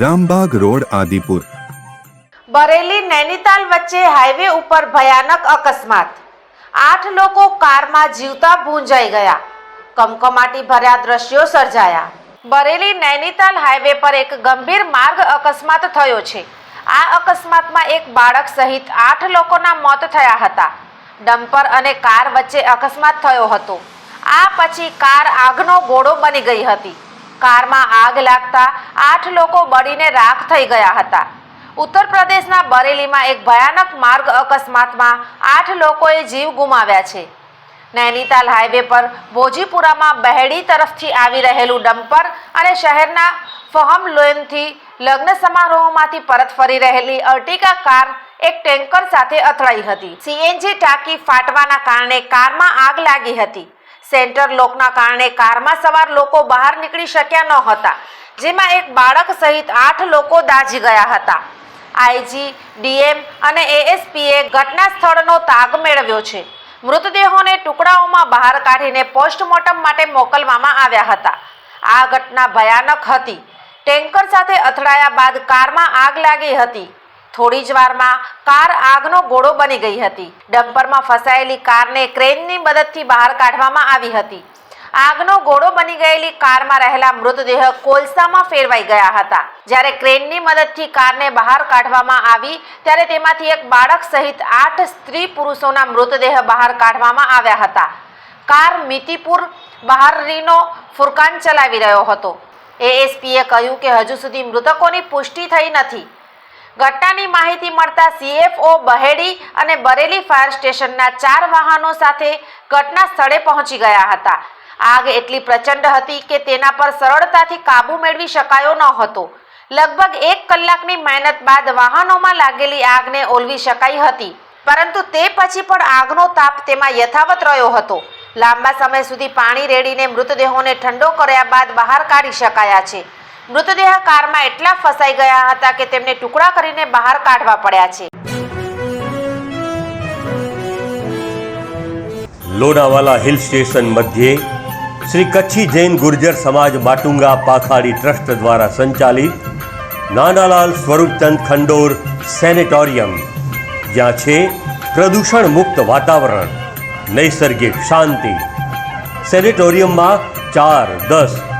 Rambag road, Adipur. Bareilly Nainital વચ્ચે highway ઉપર ભયાનક અકસ્માત. આઠ લોકો કારમાં જીવતા ભૂંજાઈ ગયા. કમકમાટી ભર્યા દ્રશ્યો સર્જાયા. બરેલી નૈનીતાલ હાઈવે પર એક ગંભીર માર્ગ અકસ્માત થયો છે. આ અકસ્માતમાં એક બાળક સહિત આઠ લોકોના મોત થયા હતા. ડમ્પર અને કાર વચ્ચે અકસ્માત થયો હતો. આ પછી કાર આગનો ગોળો બની ગઈ હતી. કારમાં આગ લાગતા આઠ લોકો બળીને રાખ થઈ ગયા હતા. ઉત્તર પ્રદેશના બરેલીમાં એક ભયાનક માર્ગ અકસ્માતમાં આઠ લોકોએ જીવ ગુમાવ્યા છે. નૈનીતાલ હાઈવે પર ભોજીપુરામાં બહેડી તરફથી આવી રહેલું ડમ્પર અને શહેરના ફહમ લોયનથી લગ્ન સમારોહમાંથી પરત ફરી રહેલી અર્ટિકા કાર એક ટેન્કર સાથે અથડાઈ હતી. સીએનજી ટાંકી ફાટવાના કારણે કારમાં આગ લાગી હતી. સેન્ટર લોકના કારણે કારમાં સવાર લોકો બહાર નીકળી શક્યા ન હતા, જેમાં એક બાળક સહિત આઠ લોકો દાઝી ગયા હતા. આઈજી, ડીએમ અને એએસપીએ ઘટના સ્થળનો તાગ મેળવ્યો છે. મૃતદેહોને ટુકડાઓમાં બહાર કાઢીને પોસ્ટમોર્ટમ માટે મોકલવામાં આવ્યા હતા. આ ઘટના ભયાનક હતી. ટેન્કર સાથે અથડાયા બાદ કારમાં આગ લાગી હતી. થોડી જ વારમાં કાર આગનો ગોળો બની ગઈ હતી. ડમ્પરમાં ફસાયેલી કારને ક્રેનની મદદથી બહાર કાઢવામાં આવી હતી. આગનો ગોળો બની ગયેલી કારમાં રહેલા મૃતદેહ કોલસામાં ફેરવાઈ ગયા હતા. જ્યારે ક્રેનની મદદથી કારને બહાર કાઢવામાં આવી, ત્યારે તેમાંથી એક બાળક સહિત આઠ સ્ત્રી પુરુષોના મૃતદેહ બહાર કાઢવામાં આવ્યા હતા. કાર મિતિપુર બહારરીનો ફુરકાન ચલાવી રહ્યો હતો. એએસપીએ કહ્યું કે હજુ સુધી મૃતકોની પુષ્ટિ થઈ નથી. ઘટનાની માહિતી મળતા સીએફઓ બહેડી અને બરેલી ફાયર સ્ટેશનના ચાર વાહનો સાથે ઘટના સ્થળે પહોંચી ગયા હતા. આગ એટલી પ્રચંડ હતી કે તેના પર સરળતાથી કાબુ મેળવી શકાયો ન હતો. લગભગ એક કલાકની મહેનત બાદ વાહનોમાં લાગેલી આગને ઓલવી શકાઈ હતી. પરંતુ તે પછી પણ આગનો તાપ તેમાં યથાવત રહ્યો હતો. લાંબા સમય સુધી પાણી રેડીને મૃતદેહોને ઠંડો કર્યા બાદ બહાર કાઢી શકાયા છે. મૃતદેહ કારમાં એટલા ફસાઈ ગયા હતા કે તેમને ટુકડા કરીને બહાર કાઢવા પડ્યા છે. લોનાવાલા હિલ સ્ટેશન મધ્યે શ્રી કચ્છી જૈન ગુર્જર સમાજ બાટુંગા પાખાડી ટ્રસ્ટ દ્વારા સંચાલિત નાનાલાલ સ્વરૂપચંદ ખંડોર સેનેટોરિયમ, જ્યાં છે પ્રદૂષણ મુક્ત વાતાવરણ, નૈસર્ગિક શાંતિ. સેનેટોરિયમમાં ચાર, દસ